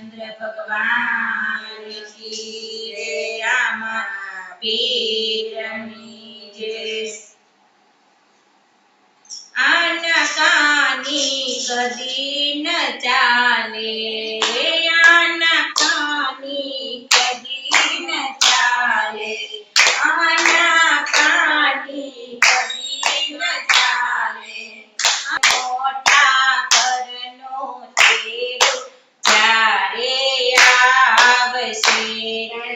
રામચંદ્ર ભગવાન કી રે રામ પીરની આના કાની કદી ન ચાલે. breathing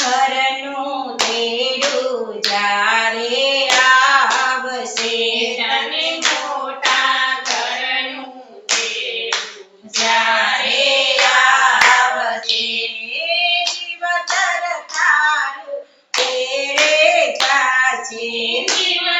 ઘરનું તેડું જ્યારે આવશે. તને મોટા ઘરનું તેડું જ્યારે આવશે. જીવ તરકાર તેરે કાચે જીવ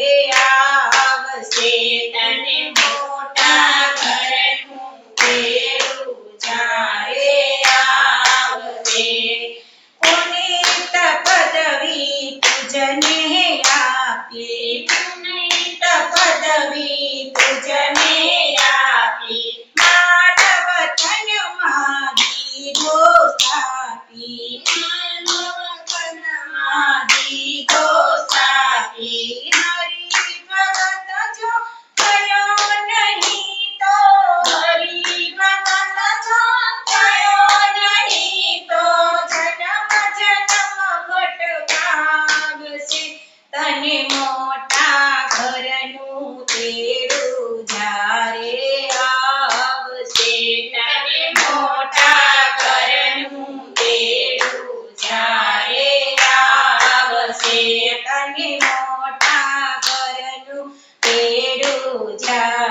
તને મોટા ઘરનું તેરું જારે આવશે. તને મોટા ઘરનું તેરું જારે આવશે. તને મોટા ઘરનું તેરું જારે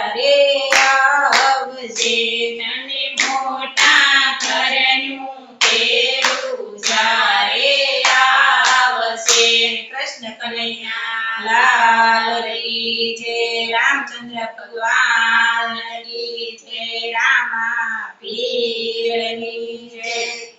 જય રામચંદ્ર ભગવાન કી જય રામા પીરની જય.